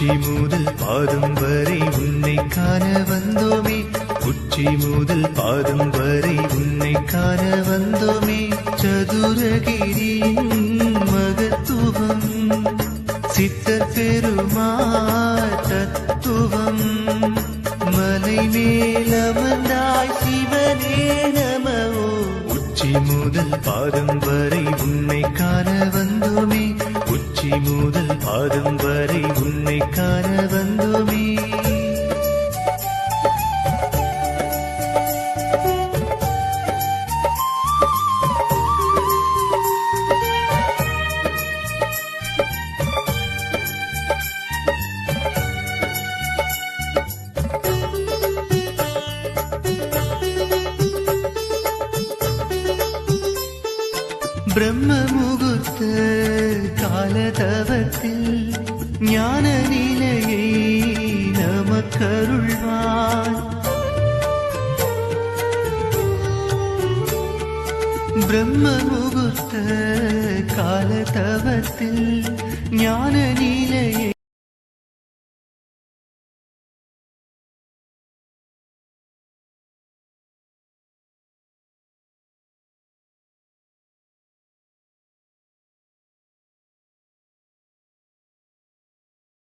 உச்சி முதல் பாதம் வரை உன்னை காண வந்தோமே. உச்சி முதல் பாதம் வரை உன்னை காண வந்தோமே. சதுரகிரியின் மகத்துவம் சித்தர் பெருமாள் தத்துவம் மலை மேலமர்ந்தாய் சிவனே நமவோ. உச்சி முதல் பாதம் வரை உன்னை காண வந்தோமே. உச்சி முதல் பாதம் வரை உன்னை காண வந்தோமே. பிரம்ம முகூர்த்த காலதவத்தில் ஞான நிலையை நமக்கருள்வான் பிரம்ம முகூர்த்த காலதவத்தில் ஞான நிலையை